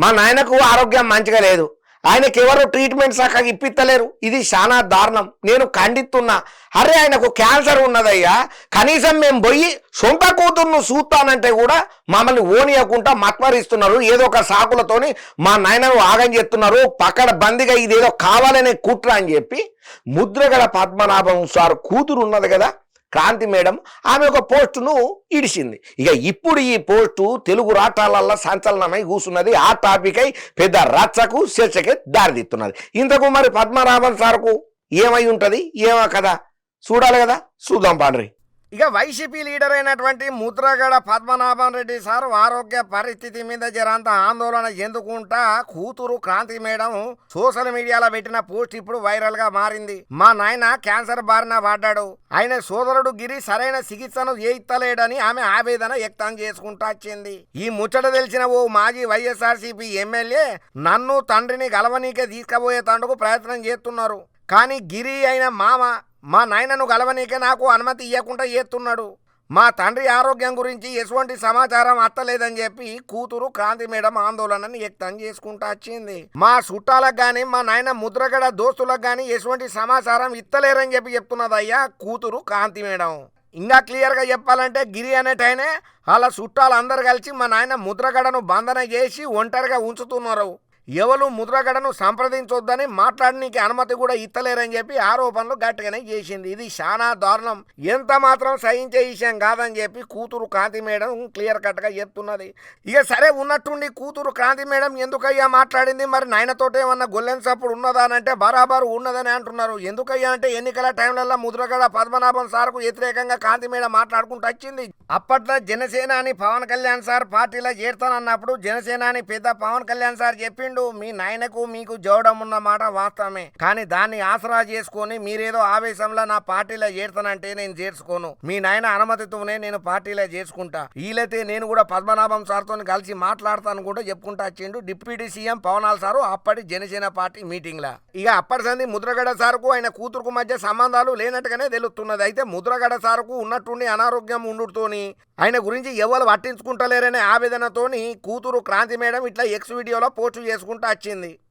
మా నాయనకు ఆరోగ్యం మంచిగా లేదు. ఆయనకి ఎవరు ట్రీట్మెంట్ చక్కగా ఇప్పిత్తలేరు. ఇది చాలా దారుణం. నేను ఖండిస్తున్నా అరే ఆయనకు క్యాన్సర్ ఉన్నదయ్యా. కనీసం మేము పోయి సొంత కూతుర్ను చూస్తానంటే కూడా మమ్మల్ని ఓనియకుండా మత్మరిస్తున్నారు. ఏదో ఒక సాకులతోని మా నాయనను ఆగం చేస్తున్నారు. పక్కన బందిగా ఇదేదో కావాలనే కుట్ర అని చెప్పి ముద్రగడ పద్మనాభం సార్ కూతురు ఉన్నది కదా క్రాంతి మేడం ఆమె ఒక పోస్టును ఇడిచింది. ఇక ఇప్పుడు ఈ పోస్టు తెలుగు రాష్ట్రాలల్లో సంచలనమై కూసున్నది ఆ టాపిక్ అయి పెద్ద రచ్చకు శీర్షకే దారితీస్తున్నది. ఇంతకు మరి పద్మనాభన్ సార్కు ఏమై ఉంటుంది? ఏమో కదా? చూడాలి కదా? చూద్దాం పాండ్రి. ఇక వైసీపీ లీడర్ అయినటువంటి ముద్రగడ పద్మనాభం రెడ్డి సార్ ఆరోగ్య పరిస్థితి మీద జరంత ఆందోళన ఎందుకుంటా కూతురు క్రాంతి మేడం సోషల్ మీడియాలో పెట్టిన పోస్ట్ ఇప్పుడు వైరల్గా మారింది. మా నాయన క్యాన్సర్ బారిన పడ్డాడు. ఆయన సోదరుడు గిరి సరైన చికిత్సను చేయిత్తలేడని ఆమె ఆవేదన వ్యక్తం చేసుకుంటా వచ్చింది. ఈ ముచ్చట తెలిసిన ఓ మాజీ వైఎస్ఆర్సీపీ ఎమ్మెల్యే నన్ను తండ్రిని గలవనీకే తీసుకుపోయే తండకు ప్రయత్నం చేస్తున్నారు. కానీ గిరి అయిన మామ మా నాయనను గలవనీకే నాకు అనుమతి ఇవ్వకుండా చేస్తున్నాడు మా తండ్రి ఆరోగ్యం గురించి ఎటువంటి సమాచారం అత్తలేదని చెప్పి కూతురు క్రాంతి మేడం ఆందోళనని వ్యక్తం చేసుకుంటా వచ్చింది. మా చుట్టాలకు గాని మా నాయన ముద్రగడ దోస్తులకు గాని ఎటువంటి సమాచారం ఇత్తలేరని చెప్పి చెప్తున్నదయ్యా కూతురు కాంతి మేడం. ఇంకా క్లియర్గా చెప్పాలంటే గిరి అనేటైనే వాళ్ళ చుట్టాలు అందరు కలిసి మా నాయన ముద్రగడను బంధన చేసి ఒంటరిగా ఉంచుతున్నారు. ఎవరు ముద్రగడను సంప్రదించొద్దని మాట్లాడడానికి అనుమతి కూడా ఇత్తలేరని చెప్పి ఆరోపణలు గట్టిగానే చేసింది. ఇది చాలా దారుణం. ఎంత మాత్రం సహించే విషయం కాదని చెప్పి కూతురు కాంతి మేడం క్లియర్ కట్గా చెప్తున్నది. ఇక సరే ఉన్నట్టుండి కూతురు కాంతి మేడం ఎందుకయ్యా మాట్లాడింది? మరి నాయనతోటే ఏమన్నా గొల్లెన్సప్పుడు ఉన్నదా అని అంటే బరాబరు ఉన్నదని అంటున్నారు. ఎందుకయ్యా అంటే ఎన్నికల టైంలలో ముద్రగడ పద్మనాభం సార్కు వ్యతిరేకంగా కాంతి మేడం మాట్లాడుకుంటూ వచ్చింది. అప్పట్లో జనసేనాని పవన్ కళ్యాణ్ సార్ పార్టీలో చేరుతానన్నప్పుడు జనసేనాని పెద్ద పవన్ కళ్యాణ్ సార్ చెప్పిండు మీ నాయనకు మీకు జోడం ఉన్న మాట వాస్తవమే. కానీ దాన్ని ఆసరా చేసుకొని మీరేదో ఆవేశంలో నా పార్టీలో చేరుతానంటే నేను చేర్చుకోను. మీ నాయన అనుమతితోనే నేను పార్టీలో చేసుకుంటా. వీలైతే నేను కూడా పద్మనాభం సార్తో కలిసి మాట్లాడతాను కూడా చెప్పుకుంటా వచ్చిండు డిప్యూటీ సీఎం పవనాల్ సారు అప్పటి జనసేన పార్టీ మీటింగ్ లా ఇక అప్పటి సంది ముద్రగడ సార్కు ఆయన కూతురుకు మధ్య సంబంధాలు లేనట్టుగానే తెలుస్తున్నది. అయితే ముద్రగడ సార్కు ఉన్నట్టుండి అనారోగ్యం ఉండుతోని ఆయన గురించి ఎవరు పట్టించుకుంటలేరనే ఆవేదనతోని కూతురు క్రాంతి మేడం ఇట్లా ఎక్స్ వీడియోలో పోస్టు చేసుకుంటూ వచ్చింది.